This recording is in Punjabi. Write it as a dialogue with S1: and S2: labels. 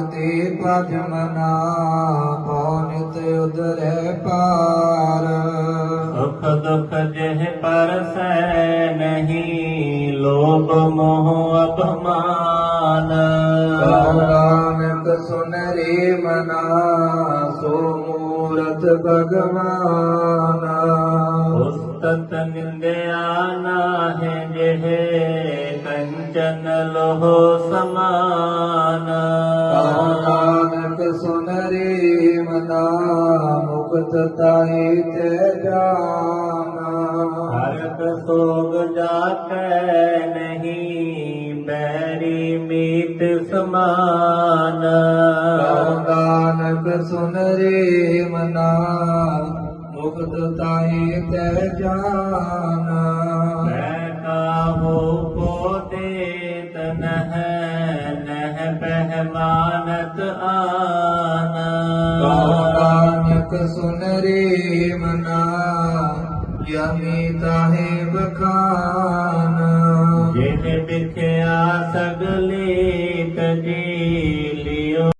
S1: ਤੇ ਭਜ ਮਨਾ ਭਉ ਨਿਤ ਉਦਰੈ ਪਾਰ?
S2: ਸੁਖ ਦੁਖ ਜਿਹ ਪਰਸੈ ਨਹੀਂ ਲੋਭ ਮੋਹ ਅਪਮਾਨ।
S1: ਕਉ ਨਾਨਕ ਸੁਨ ਰੇ ਮਨਾ ਸੋ ਮੂਰਤ ਭਗਵਾਨ।
S2: ਉਸਤਤ ਨਿੰਦਿਆ ਨਾਹਿ ਜਿਹ ਕੰਚਨ ਲੋਹ ਸਮਾਨ।
S1: ਸੁਨ ਰੇ ਮਨਾ ਮੁਕਤ ਤਾਈ ਤੇ ਜਾਨਾ
S2: ਹਰਕ ਸੋਗ ਜਾਕੈ ਨਹੀਂ ਬੈਰੀ ਮੀਤ ਸਮਾਨ
S1: ਕਉ ਨਾਨਕ ਸੁਨ ਰੇ ਮਨਾ ਮੁਕਤ ਤਾਈ ਤੇ ਜਾਣਾ
S2: ਮੈਂ ਦੇਤ ਨਹ ਨਹ ਬਹਿਮਾਨਤ ਆਨ
S1: ਕਉ ਨਾਨਕ ਸੁਨ ਰੇ ਮਨਾ ਯਮੀ ਤਾਹੇ ਬਖਾਨ
S2: ਜਿਹ ਬਿਖਿਆ ਸਗਲੀ ਤਜੀ ਲਿਓ